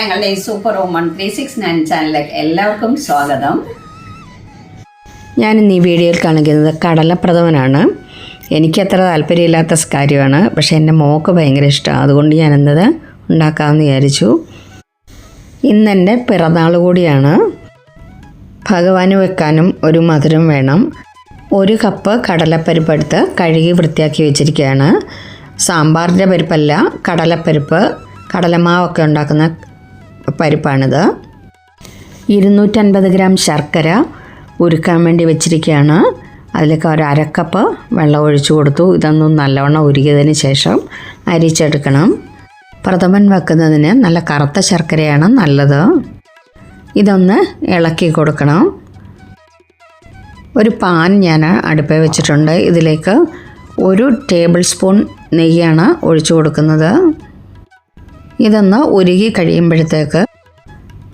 ഞങ്ങളുടെ ഈ super omen three six nine ചാനലിലേക്ക് എല്ലാവർക്കും സ്വാഗതം. ഞാനിന്ന് ഈ വീഡിയോയിൽ കാണിക്കുന്നത് കടലപ്രഥമനാണ്. എനിക്കത്ര താല്പര്യമില്ലാത്ത കാര്യമാണ്. പക്ഷേ എന്റെ മോക്ക് ഭയങ്കര ഇഷ്ടമാണ് അതുകൊണ്ട് ഞാനെന്നത് ഉണ്ടാക്കാമെന്ന് വിചാരിച്ചു. ഇന്നെന്റെ പിറന്നാൾ കൂടിയാണ്. ഭഗവാന് വെക്കാനും ഒരു മധുരം വേണം. ഒരു കപ്പ് കടലപ്പരിപ്പ് എടുത്ത് കഴുകി വൃത്തിയാക്കി വെച്ചിരിക്കുകയാണ്. സാമ്പാറിന്റെ പരിപ്പല്ല കടലപ്പരിപ്പ് കടലമാവൊക്കെ ഉണ്ടാക്കുന്ന പരിപ്പാണിത്. ഇരുന്നൂറ്റൻപത് ഗ്രാം ശർക്കര ഉരുക്കാൻ വേണ്ടി വെച്ചിരിക്കുകയാണ്. അതിലേക്ക് ഒരു അരക്കപ്പ് വെള്ളം ഒഴിച്ചു കൊടുത്തു. ഇതൊന്നും നല്ലവണ്ണം ഉരുകിയതിന് ശേഷം അരിച്ചെടുക്കണം. പ്രഥമൻ വെക്കുന്നതിന് നല്ല കറുത്ത ശർക്കരയാണ് നല്ലത്. ഇതൊന്ന് ഇളക്കി കൊടുക്കണം. ഒരു പാൻ ഞാൻ അടുപ്പിൽ വെച്ചിട്ടുണ്ട്. ഇതിലേക്ക് ഒരു ടേബിൾ സ്പൂൺ നെയ്യാണ് ഒഴിച്ചു കൊടുക്കുന്നത്. ഇതൊന്ന് ഉരുകി കഴിയുമ്പോഴത്തേക്ക്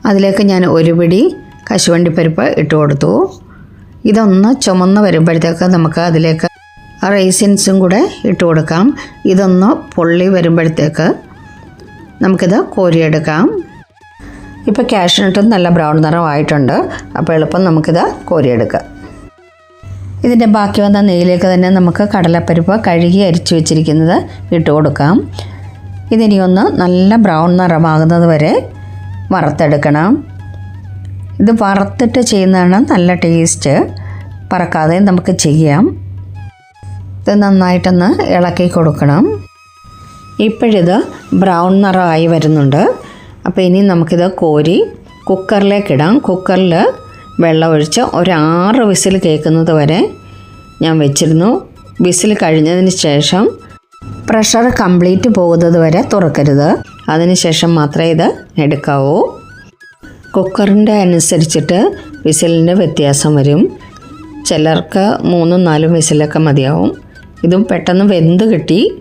അതിലേക്ക് ഞാൻ ഒരു പിടി കശുവണ്ടിപ്പരിപ്പ് ഇട്ട് കൊടുത്തു. ഇതൊന്ന് ചുമന്ന് വരുമ്പോഴത്തേക്ക് നമുക്ക് അതിലേക്ക് റൈസിൻസും കൂടെ ഇട്ട് കൊടുക്കാം. ഇതൊന്ന് പൊള്ളി വരുമ്പോഴത്തേക്ക് നമുക്കിത് കോരിയെടുക്കാം. ഇപ്പോൾ കാഷ്നട്ടും നല്ല ബ്രൗൺ നിറമായിട്ടുണ്ട്. അപ്പോൾ എളുപ്പം നമുക്കിത് കോരിയെടുക്കാം. ഇതിന്റെ ബാക്കി വന്ന നെയ്യിലേക്ക് തന്നെ നമുക്ക് കടലപ്പരിപ്പ് കഴുകി അരിച്ചു വെച്ചിരിക്കുന്നത് ഇട്ട് കൊടുക്കാം. ഇതിനി ഒന്ന് നല്ല ബ്രൗൺ നിറമാകുന്നത് വരെ വറുത്തെടുക്കണം. ഇത് വറുത്തിട്ട് ചെയ്യുന്നതാണ് നല്ല ടേസ്റ്റ് പറക്കാതെ നമുക്ക് ചെയ്യാം. ഇത് നന്നായിട്ടൊന്ന് ഇളക്കി കൊടുക്കണം. ഇപ്പോഴിത് ബ്രൗൺ നിറമായി വരുന്നുണ്ട്. അപ്പോൾ ഇനി നമുക്കിത് കോരി കുക്കറിലേക്കിടാം കുക്കറിൽ വെള്ളം ഒഴിച്ച് ഒരു ആറ് വിസിൽ കേൾക്കുന്നത് വരെ ഞാൻ വെച്ചിരുന്നു. വിസിൽ കഴിഞ്ഞതിന് ശേഷം പ്രഷർ കംപ്ലീറ്റ് പോകുന്നത് വരെ തുറക്കരുത്. അതിനുശേഷം മാത്രമേ ഇത് എടുക്കാവൂ. കുക്കറിന്റെ അനുസരിച്ചിട്ട് വിസിലിന്റെ വ്യത്യാസം വരും. ചിലർക്ക് മൂന്നും നാലും വിസിലൊക്കെ മതിയാവും. ഇതും പെട്ടെന്ന് വെന്ത് കിട്ടി.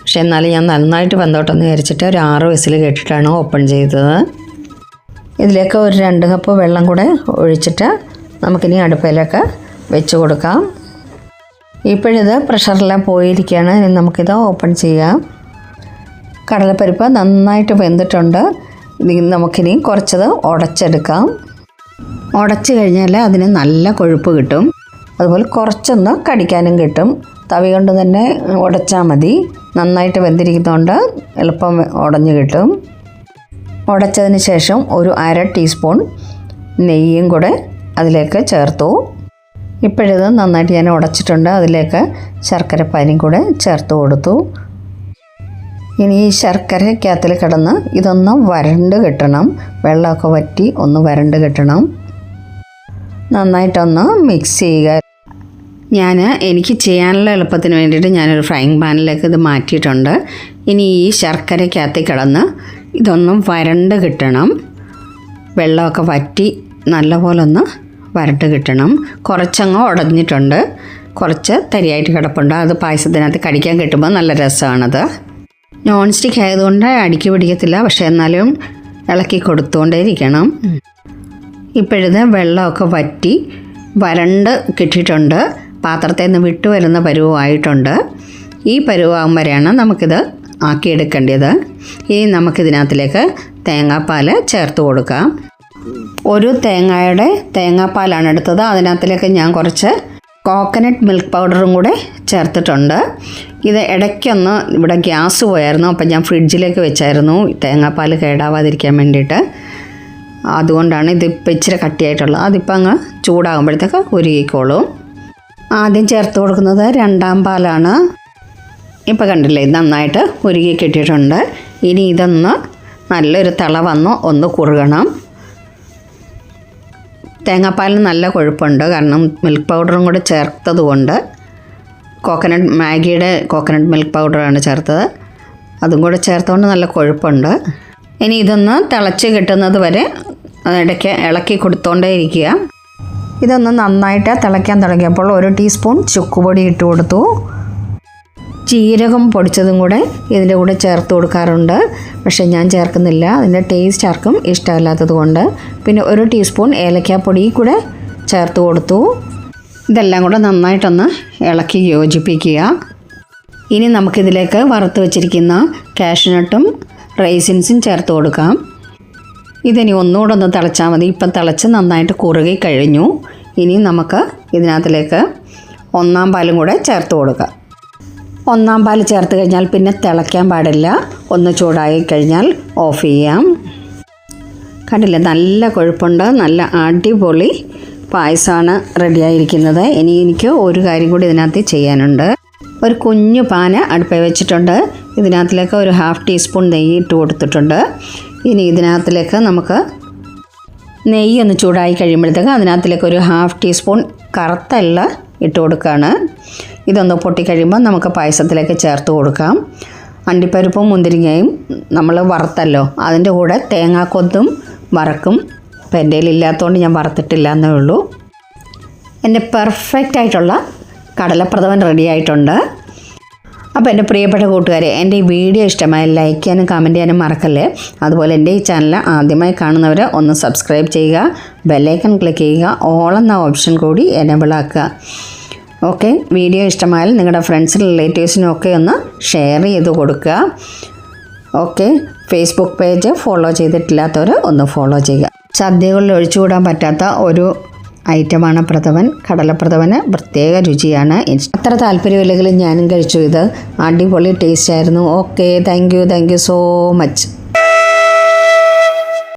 പക്ഷെ എന്നാലും ഞാൻ നന്നായിട്ട് വെന്തോട്ടെന്ന് വിചാരിച്ചിട്ട് ഒരു ആറ് വിസിൽ കേട്ടിട്ടാണ് ഓപ്പൺ ചെയ്തത്. ഇതിലേക്ക് ഒരു രണ്ട് കപ്പ് വെള്ളം കൂടെ ഒഴിച്ചിട്ട് നമുക്കിനി അടുപ്പയിലൊക്കെ വെച്ച് കൊടുക്കാം. ഇപ്പോഴിത് പ്രഷറെല്ലാം പോയിരിക്കുകയാണ് ഇനി നമുക്കിത് ഓപ്പൺ ചെയ്യാം. കടലപ്പരിപ്പ് നന്നായിട്ട് വെന്തിട്ടുണ്ട്. നമുക്കിനി കുറച്ചത് ഉടച്ചെടുക്കാം. ഉടച്ച് കഴിഞ്ഞാൽ അതിന് നല്ല കൊഴുപ്പ് കിട്ടും. അതുപോലെ കുറച്ചൊന്ന് കടിക്കാനും കിട്ടും. തവി കൊണ്ട് തന്നെ ഉടച്ചാൽ മതി. നന്നായിട്ട് വെന്തിരിക്കുന്നതുകൊണ്ട് എളുപ്പം ഉടഞ്ഞു കിട്ടും. ഉടച്ചതിന് ശേഷം ഒരു അര ടീസ്പൂൺ നെയ്യും കൂടെ അതിലേക്ക് ചേർത്തു. ഇപ്പോഴിത് നന്നായിട്ട് ഞാൻ ഉടച്ചിട്ടുണ്ട്. അതിലേക്ക് ശർക്കരപ്പാനിയും കൂടെ ചേർത്ത് കൊടുത്തു. ഇനി ഈ ശർക്കരക്കകത്തിൽ കിടന്ന് ഇതൊന്ന് വരണ്ട് കെട്ടണം. വെള്ളമൊക്കെ വറ്റി ഒന്ന് വരണ്ട് കെട്ടണം. നന്നായിട്ടൊന്ന് മിക്സ് ചെയ്യുക. ഞാൻ എനിക്ക് ചെയ്യാനുള്ള എളുപ്പത്തിന് വേണ്ടിയിട്ട് ഞാനൊരു ഫ്രൈങ് പാനിലേക്ക് ഇത് മാറ്റിയിട്ടുണ്ട്. ഇനി ഈ ശർക്കരക്കകത്ത് കിടന്ന് ഇതൊന്നും വരണ്ട് കിട്ടണം. വെള്ളമൊക്കെ വറ്റി നല്ലപോലെ ഒന്ന് വരട്ട് കിട്ടണം. കുറച്ചങ്ങ് ഉടഞ്ഞിട്ടുണ്ട്. കുറച്ച് തരിയായിട്ട് കിടപ്പുണ്ട്. അത് പായസത്തിനകത്ത് കടിക്കാൻ കിട്ടുമ്പോൾ നല്ല രസമാണത്. നോൺ സ്റ്റിക്ക് ആയതുകൊണ്ട് അടിക്ക് പിടിക്കത്തില്ല. പക്ഷേ എന്നാലും ഇളക്കി കൊടുത്തുകൊണ്ടേയിരിക്കണം ഇപ്പോഴത് വെള്ളമൊക്കെ വറ്റി വരണ്ട് കിട്ടിയിട്ടുണ്ട്. പാത്രത്തിൽ നിന്ന് വിട്ടു വരുന്ന പരുവമായിട്ടുണ്ട് ഈ പരുവാകുമ്പോഴാണ് നമുക്കിത് ആക്കിയെടുക്കേണ്ടത്. ഇനി നമുക്കിതിനകത്തിലേക്ക് തേങ്ങാപ്പാൽ ചേർത്ത് കൊടുക്കാം. ഒരു തേങ്ങയുടെ തേങ്ങാപ്പാലാണ് എടുത്തത്. അതിനകത്തിലേക്ക് ഞാൻ കുറച്ച് കോക്കനട്ട് മിൽക്ക് പൗഡറും കൂടെ ചേർത്തിട്ടുണ്ട്. ഇത് ഇടയ്ക്കൊന്ന് ഇവിടെ ഗ്യാസ് പോയായിരുന്നു. അപ്പം ഞാൻ ഫ്രിഡ്ജിലേക്ക് വെച്ചായിരുന്നു. തേങ്ങാപ്പാൽ കേടാവാതിരിക്കാൻ വേണ്ടിയിട്ട്. അതുകൊണ്ടാണ് ഇതിപ്പോൾ ഇച്ചിരി കട്ടിയായിട്ടുള്ളത്. അതിപ്പോൾ അങ്ങ് ചൂടാകുമ്പോഴത്തേക്ക് ഉരുകിക്കോളും. ആദ്യം ചേർത്ത് കൊടുക്കുന്നത് രണ്ടാം പാലാണ്. ഇപ്പോൾ കണ്ടില്ലേ ഇത് നന്നായിട്ട് ഉരുകി കിട്ടിയിട്ടുണ്ട്. ഇനി ഇതൊന്ന് നല്ലൊരു തിള വന്ന് ഒന്ന് കുറുകണം. തേങ്ങാപ്പാലിന് നല്ല കൊഴുപ്പുണ്ട്. കാരണം മിൽക്ക് പൗഡറും കൂടെ ചേർത്തത് കൊണ്ട് കോക്കനട്ട് മാഗിയുടെ കോക്കനട്ട് മിൽക്ക് പൗഡറാണ് ചേർത്തത്. അതും കൂടെ ചേർത്തുകൊണ്ട് നല്ല കൊഴുപ്പുണ്ട്. ഇനി ഇതൊന്ന് തിളച്ച് കിട്ടുന്നത് വരെ ഇടയ്ക്ക് ഇളക്കി കൊടുത്തോണ്ടേ ഇരിക്കുക. ഇതൊന്ന് നന്നായിട്ട് തിളയ്ക്കാൻ തുടങ്ങിയപ്പോൾ ഒരു ടീസ്പൂൺ ചുക്കുപൊടി ഇട്ട് കൊടുത്തു. ജീരകം പൊടിച്ചതും കൂടെ ഇതിന്റെ കൂടെ ചേർത്ത് കൊടുക്കാറുണ്ട്. പക്ഷേ ഞാൻ ചേർക്കുന്നില്ല. അതിന്റെ ടേസ്റ്റ് ആർക്കും ഇഷ്ടമല്ലാത്തത് കൊണ്ട്. പിന്നെ ഒരു ടീസ്പൂൺ ഏലക്കാപ്പൊടി കൂടെ ചേർത്ത് കൊടുത്തു. ഇതെല്ലാം കൂടെ നന്നായിട്ടൊന്ന് ഇളക്കി യോജിപ്പിക്കുക. ഇനി നമുക്കിതിലേക്ക് വറുത്ത് വെച്ചിരിക്കുന്ന കാഷ്നട്ടും റൈസിൻസും ചേർത്ത് കൊടുക്കാം. ഇതിനി ഒന്നുകൂടെ ഒന്ന് തിളച്ചാൽ മതി. ഇപ്പം തിളച്ച് നന്നായിട്ട് കുറുകി കഴിഞ്ഞു. ഇനി നമുക്ക് ഇതിനകത്തിലേക്ക് ഒന്നാം പാലും കൂടെ ചേർത്ത് കൊടുക്കാം. ഒന്നാം പാൽ ചേർത്ത് കഴിഞ്ഞാൽ പിന്നെ തിളയ്ക്കാൻ പാടില്ല. ഒന്ന് ചൂടായി കഴിഞ്ഞാൽ ഓഫ് ചെയ്യാം. കണ്ടില്ലേ? നല്ല കൊഴുപ്പുണ്ട് നല്ല അടിപൊളി പായസമാണ് റെഡിയായിരിക്കുന്നത്. ഇനി എനിക്ക് ഒരു കാര്യം കൂടി ഇതിനകത്ത് ചെയ്യാനുണ്ട്. ഒരു കുഞ്ഞു പാന അടുപ്പിൽ വെച്ചിട്ടുണ്ട്. ഇതിനകത്തിലേക്ക് ഒരു ഹാഫ് ടീസ്പൂൺ നെയ്യ് ഇട്ട് കൊടുത്തിട്ടുണ്ട്. ഇനി ഇതിനകത്തിലേക്ക് നമുക്ക് നെയ്യ് ഒന്ന് ചൂടായി കഴിയുമ്പോഴത്തേക്ക് അതിനകത്തിലേക്ക് ഒരു ഹാഫ് ടീസ്പൂൺ കറുത്തല്ല ഇട്ട് കൊടുക്കുകയാണ് ഇതൊന്ന് പൊട്ടിക്കഴിയുമ്പോൾ നമുക്ക് പായസത്തിലേക്ക് ചേർത്ത് കൊടുക്കാം. അണ്ടിപ്പരിപ്പും മുന്തിരിങ്ങയും നമ്മൾ വറുത്തല്ലോ. അതിന്റെ കൂടെ തേങ്ങാക്കൊത്തും വറക്കും. ഇപ്പം എന്റെ ഇല്ലാത്തതുകൊണ്ട് ഞാൻ വറുത്തിട്ടില്ല എന്നേ ഉള്ളൂ. എന്റെ പെർഫെക്റ്റ് ആയിട്ടുള്ള കടലപ്രഥമൻ റെഡി ആയിട്ടുണ്ട്. അപ്പോൾ എന്റെ പ്രിയപ്പെട്ട കൂട്ടുകാരെ എന്റെ ഈ വീഡിയോ ഇഷ്ടമായി ലൈക്ക് ചെയ്യാനും കമന്റ് ചെയ്യാനും മറക്കല്ലേ? അതുപോലെ എന്റെ ഈ ചാനൽ ആദ്യമായി കാണുന്നവർ ഒന്ന് സബ്സ്ക്രൈബ് ചെയ്യുക ബെല്ലൈക്കൺ ക്ലിക്ക് ചെയ്യുക ഓൾ എന്ന ഓപ്ഷൻ കൂടി എനബിളാക്കുക ഓക്കെ വീഡിയോ ഇഷ്ടമായാൽ നിങ്ങളുടെ ഫ്രണ്ട്സിനും റിലേറ്റീവ്സിനും ഒക്കെ ഒന്ന് ഷെയർ ചെയ്ത് കൊടുക്കുക. ഓക്കെ ഫേസ്ബുക്ക് പേജ് ഫോളോ ചെയ്തിട്ടില്ലാത്തവർ ഒന്ന് ഫോളോ ചെയ്യുക. സദ്യകളിൽ ഒഴിച്ചുകൂടാൻ പറ്റാത്ത ഒരു ഐറ്റമാണ് പ്രഥമൻ. കടലപ്രഥമന് പ്രത്യേക രുചിയാണ്. അത്ര താല്പര്യമില്ലെങ്കിലും ഞാനും കഴിച്ചു. ഇത് അടിപൊളി ടേസ്റ്റ് ആയിരുന്നു. Okay thank you thank you so much